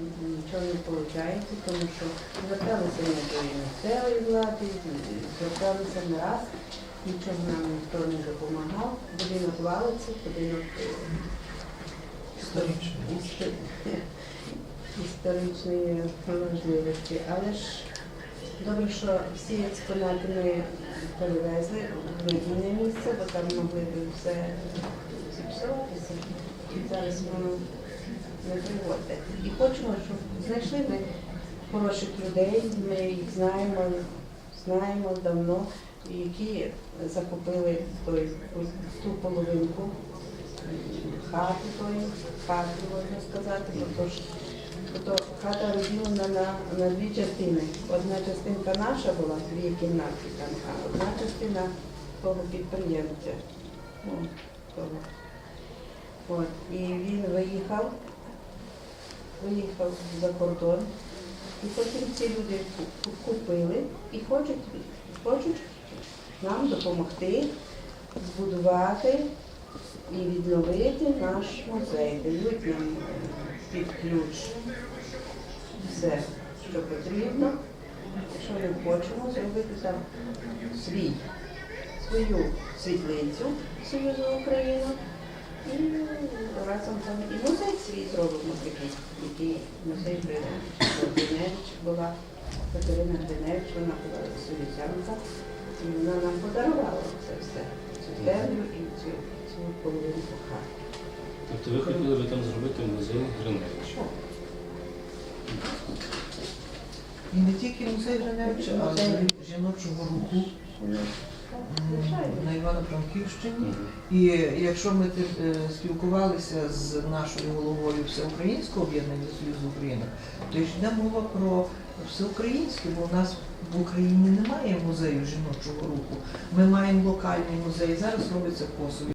нічого не виходить, тому що зверталися ми до місцевої влади, зверталися не раз, нічого нам ніхто не допомагав. Будинок валиться, будинок е, Історично. історичної можливості. Але ж добре, що всі експонати ми перевезли в інне місце, бо там могли б все зіпсуватися. І зараз воно не. І хочемо, щоб знайшли ми хороших людей, ми їх знаємо, знаємо давно, які закупили той, ту половинку хати тої, хати, можна сказати, бо то бо то хата розділена на, на дві частини. Одна частинка наша була, дві кімнати там, а одна частина того підприємця. Ну, того. От. І він виїхав, виїхав за кордон. І потім ці люди купили і хочуть, хочуть нам допомогти збудувати і відновити наш музей. Дають нам під ключ все, що потрібно. Якщо ми хочемо зробити там свій, свою світлицю Союзу Україна. І разом там зробимо такий, який музей при Гриневич була, Катерина Гриневич, вона була солісянка, і вона нам подарувала це все, цю землю і цю, цю половинку хати. Тобто ви хотіли би там зробити музей Гриневича? І не тільки музей Гриневича, а й жіночого Звичайно. На Івано-Франківщині. І якщо ми е, спілкувалися з нашою головою Всеукраїнського об'єднання Союзу України, то йде мова про всеукраїнське, бо в нас в Україні немає музею жіночого руху. Ми маємо локальний музей. Зараз робиться в Косові.